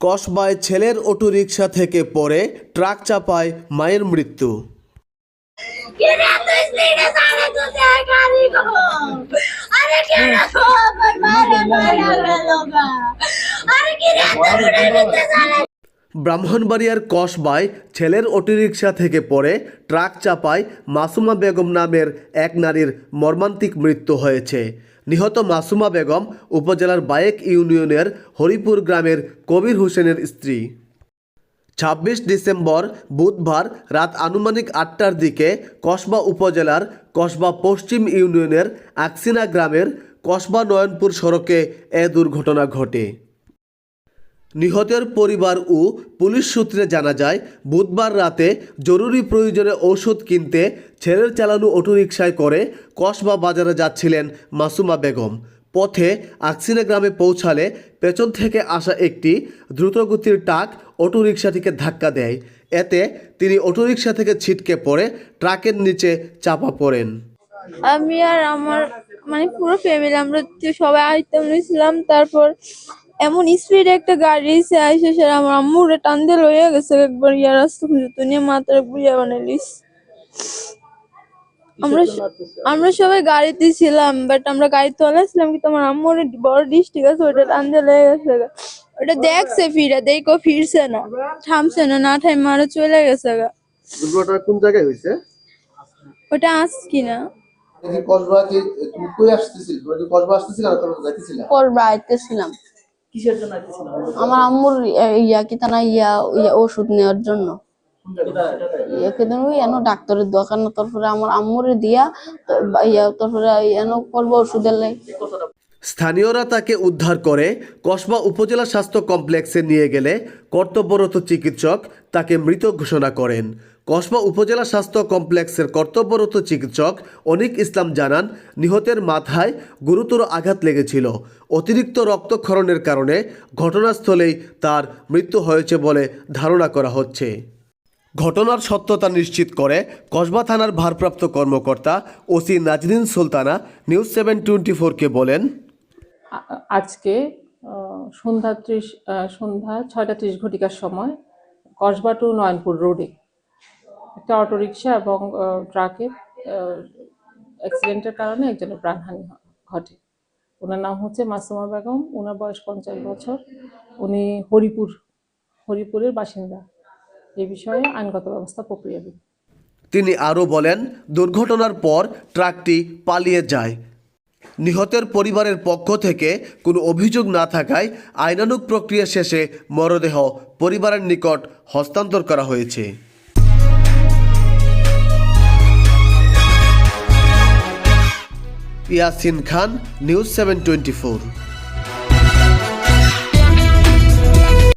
কসবায় ছেলের অটোরিকশা থেকে পড়ে ট্রাক চাপায় মায়ের মৃত্যু। ব্রাহ্মণবাড়িয়ার কসবায় ছেলের অটোরিকশা থেকে পড়ে ট্রাক চাপায় মাসুমা বেগম নামের এক নারীর মর্মান্তিক মৃত্যু হয়েছে। নিহত মাসুমা বেগম উপজেলার বায়েক ইউনিয়নের হরিপুর গ্রামের কবির হোসেনের স্ত্রী। ছাব্বিশ ডিসেম্বর বুধবার রাত আনুমানিক আটটার দিকে কসবা উপজেলার কসবা পশ্চিম ইউনিয়নের আকসিনা গ্রামের কসবা নয়নপুর সড়কে এ দুর্ঘটনা ঘটে। নিহতের পরিবার ও পুলিশ সূত্রে জানা যায়, বুধবার রাতে জরুরি প্রয়োজনে ঔষধ কিনতে ছেলের চালানো অটোরিকশায় করে কসবা বাজারে যাচ্ছিলেন মাসুমা বেগম। পথে আকসিনা গ্রামে পৌঁছালে পেছন থেকে আসা একটি দ্রুতগতির ট্রাক অটোরিকশাটিকে ধাক্কা দেয়। এতে তিনি অটোরিকশা থেকে ছিটকে পড়ে, ট্রাকের নিচে চাপা পড়েন। আমি আর আমার মানে পুরো ফ্যামিলি আমরা সবাই আইতাম নিয়েছিলাম তারপর এমন স্পিড একটা গাড়ি এসে আইসে সে আমার আম্মুরে টান দিয়ে লইয়া গেছে একবার। ইয়া রাস্তা খুঁজে নিয়ে মাথার বুঝা বানাইলিস আমরা আমরা সবাই গাড়িতে ছিলাম বাট আমরা গাড়িতে ছিলাম কিন্তু আমার আম্মুর বড় ডিশ ঠিক আছে ওটা টান দিয়ে লেগে গেছে। গা। ওটা দেখছে ফিরে দেখো ফিরছে না থামছে না না ঠাই মারা চলে গেছে গা। দুর্ঘটনা কোন জায়গায় হয়েছে? ওটা আস কিনা? কসবা কি তুমি কই আসতেছিল? তুমি কি কসবা আসতেছিল না? কসবা যাইতেছিল করবা আইতেছিলাম। আমার আম্মুর ইয়া- কি তা না ইয়া ইয়া ওষুধ নেওয়ার জন্য। ইয়া তা ওই এনো ডাক্তারের দোকান তারপরে আমার আম্মুরে দিয়া ইয়া তারপরে এনো করব ওষুধের লাই। স্থানীয়রা তাকে উদ্ধার করে কসবা উপজেলা স্বাস্থ্য কমপ্লেক্সে নিয়ে গেলে কর্তব্যরত চিকিৎসক তাকে মৃত ঘোষণা করেন। কসবা উপজেলা স্বাস্থ্য কমপ্লেক্সের কর্তব্যরত চিকিৎসক অনিক ইসলাম জানান, নিহতের মাথায় গুরুতর আঘাত লেগেছিল। অতিরিক্ত রক্তক্ষরণের কারণে ঘটনাস্থলেই তার মৃত্যু হয়েছে বলে ধারণা করা হচ্ছে। ঘটনার সত্যতা নিশ্চিত করে কসবা থানার ভারপ্রাপ্ত কর্মকর্তা OC Nazrin Sultana news seven twenty ফোরকে বলেন আজকে সন্ধ্যা ত্রিশ সন্ধ্যা ছয়টা ত্রিশ ঘটিকার সময় কসবা টু নয়নপুর রোডে একটা অটোরিকশা এবং ট্রাকের অ্যাক্সিডেন্টের কারণে একজনের প্রাণহানি ঘটে। ওনার নাম হচ্ছে মাসুমা বেগম, ওনার বয়স পঞ্চাশ বছর। উনি হরিপুর, হরিপুরের বাসিন্দা। এই বিষয়ে আইনগত ব্যবস্থা প্রক্রিয়াধীন তিনি আরও বলেন, দুর্ঘটনার পর ট্রাকটি পালিয়ে যায়। নিহতের পরিবারের পক্ষ থেকে কোনো অভিযোগ না থাকায় আইনানুক প্রক্রিয়া শেষে মরদেহ পরিবারের নিকট হস্তান্তর করা হয়েছে। Yasin Khan, news seven twenty four.